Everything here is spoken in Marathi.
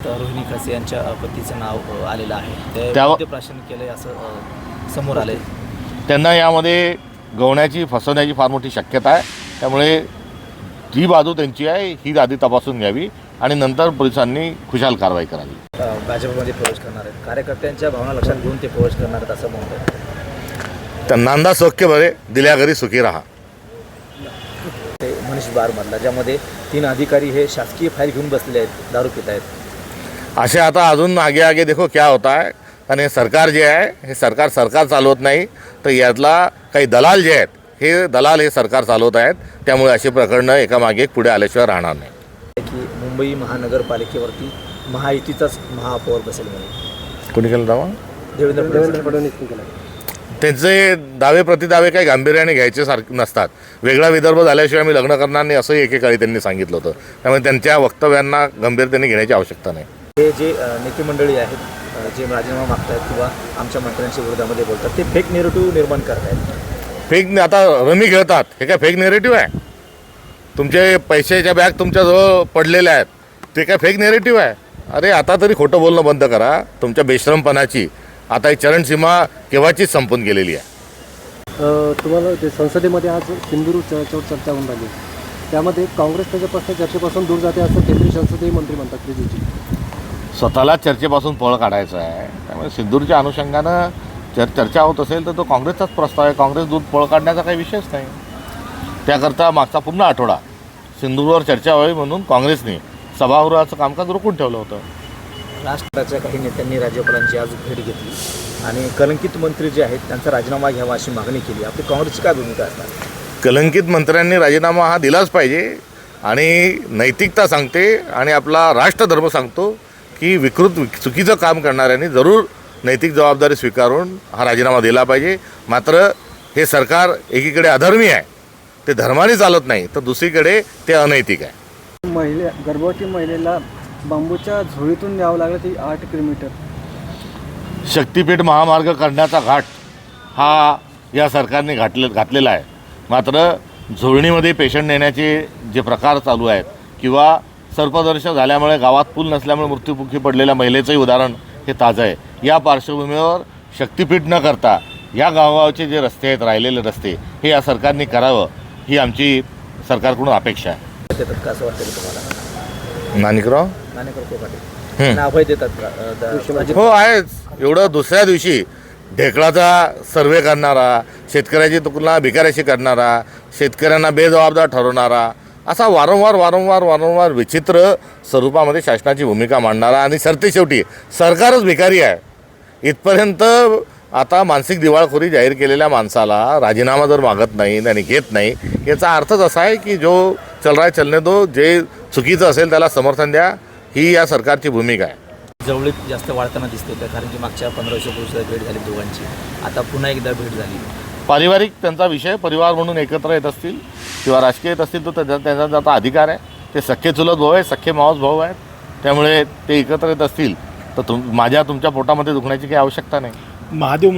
रोहिणी खसे यांच्या पतीचं नाव आलेलं आहे. ते त्यावर- मद्यप्राशन केलंय असं समोर आलंय? त्यांना यामध्ये गवण्याची फसवण्याची फार मोठी शक्यता आहे. त्यामुळे जी बाजू त्यांची आहे ही आधी तपासून घ्यावी आणि नंतर पोलिसांनी खुशाल कारवाई करावी. भाजपमध्ये प्रवेश करणार आहेत. कार्यकर्त्यांच्या भावना लक्षात घेऊन ते प्रवेश करणार आहेत असं म्हणतात. त्यांना सौख्य बरे दिल्या घरी सुखी राहा. ते मनीष बारमधला ज्यामध्ये तीन अधिकारी हे शासकीय फाईल घेऊन बसलेले आहेत दारू पित आहेत असे आता अजून आगे आगे देखो क्या होता है? आणि हे सरकार जे आहे हे सरकार सरकार चालवत नाही तर यातला काही दलाल जे आहेत हे दलाल हे सरकार चालवत आहेत. त्यामुळे अशी प्रकरणं एकामागे एक पुढे आल्याशिवाय राहणार नाही. की मुंबई महानगरपालिकेवरती महायुतीचाच महापौर बसेल कोणी केलं दावा? देवेंद्र फडणवीस. फडणवीस केला. त्यांचे दावे प्रतिदावे काही गांभीर्याने घ्यायचे सारखे नसतात. वेगळा विदर्भ झाल्याशिवाय मी लग्न करणार नाही असंही एकेकाळी त्यांनी सांगितलं होतं. त्यामुळे त्यांच्या वक्तव्यांना गंभीरतेने घेण्याची आवश्यकता नाही. हे जे नेते मंडळी आहेत जे राजीनामा मागतायत किंवा आमच्या मंत्र्यांच्या विरोधामध्ये बोलतात ते फेक नेरेटिव्ह निर्माण करतायत. फेक आता रमी खेळतात. हे काय फेक नेरेटिव्ह आहे? तुमचे पैशाच्या बॅग तुमच्याजवळ पडलेल्या आहेत. ते काय फेक नेरेटिव्ह आहे? अरे आता तरी खोटं बोलणं बंद करा. तुमच्या बेश्रमपणाची. आता ही चरणसीमा केव्हाचीच संपून गेलेली आहे? तुम्हाला ते संसदेमध्ये आज सिंधुदुर्ग चर्चेवर चर्चा होऊन राहिली. त्यामध्ये काँग्रेस त्याच्यापासून चर्चेपासून दूर जाते असं केंद्रीय संसदीय मंत्री म्हणतात रिजिजू स्वतःला चर्चेपासून पळ काढायचं आहे. त्यामुळे सिंदूरच्या अनुषंगानं जर चर्चा होत असेल तर तो काँग्रेसचाच प्रस्ताव आहे. काँग्रेस दूध पळ काढण्याचा काही विषयच नाही. त्याकरता मागचा पूर्ण आठवडा. सिंदूरवर चर्चा व्हावी म्हणून काँग्रेसने सभागृहाचं कामकाज रोखून ठेवलं होतं. राष्ट्राच्या काही नेत्यांनी राज्यपालांची आज भेट घेतली. आणि कलंकित मंत्री जे आहेत त्यांचा राजीनामा घ्यावा अशी मागणी केली. आपली काँग्रेसची काय भूमिका असणार? कलंकित मंत्र्यांनी राजीनामा हा दिलाच पाहिजे. आणि नैतिकता सांगते आणि आपला राष्ट्रधर्म सांगतो. की विकृत चुकीचं काम करणाऱ्यांनी जरूर नैतिक जबाबदारी स्वीकारून हा राजीनामा दिला पाहिजे. मात्र हे सरकार एकीकडे अधर्मी आहे ते धर्माने चालत नाही तर दुसरीकडे ते अनैतिक आहे. महिला गर्भवती महिलेला बांबूच्या झोळीतून न्यावं लागलं ती आठ किलोमीटर. शक्तीपीठ महामार्ग करण्याचा घाट हा या सरकारने घातले घातलेला आहे. मात्र झोळणीमध्ये पेशंट नेण्याचे जे प्रकार चालू आहेत किंवा सर्पदर्श झाल्यामुळे गावात पूल नसल्यामुळे मृत्यूमुखी पडलेल्या महिलेचंही उदाहरण हे ताजं आहे. या पार्श्वभूमीवर शक्तीपीठ न करता या गावगावचे जे रस्ते आहेत राहिलेले रस्ते हे या सरकारने करावं ही आमची सरकारकडून अपेक्षा आहे. देतात का असं वाटतं की तुम्हाला? नानिकराव? नाणेकर कोकाटे. अभय देतात का? अ, द- अजित हो आहेच. एवढं दुसऱ्या दिवशी ढेकळाचा सर्वे करणारा शेतकऱ्याची तुलना भिकाऱ्याशी करणारा शेतकऱ्यांना बेजबाबदार ठरवणारा असा वारंवार वारंवार वारंवार विचित्र स्वरूपामध्ये शासनाची भूमिका मांडणारा आणि सरते शेवटी सरकारच भिकारी आहे. इथपर्यंत आता मानसिक दिवाळखोरी जाहीर केलेल्या माणसाला राजीनामा जर मागत नाही आणि घेत नाही याचा अर्थच असा आहे की जो चल रहा चलने दो जे चुकीचं असेल त्याला समर्थन द्या ही या सरकारची भूमिका आहे. जवळीक जास्त वाढताना दिसते का कारण की मागच्या पंधरा वर्षापूर्वी भेट झाली दोघांची. आता पुन्हा एकदा भेट झाली. पारिवारिक त्यांचा विषय परिवार म्हणून एकत्र येत असतील किंवा राजकीय येत असतील तर त्याचा त्यांचा त्याचा अधिकार आहे ते सख्खे चुलत भाऊ आहेत सख्खे मावस भाऊ आहेत त्यामुळे ते एकत्र येत असतील तर तुम माझ्या तुमच्या पोटामध्ये दुखण्याची काही आवश्यकता नाही. महादेव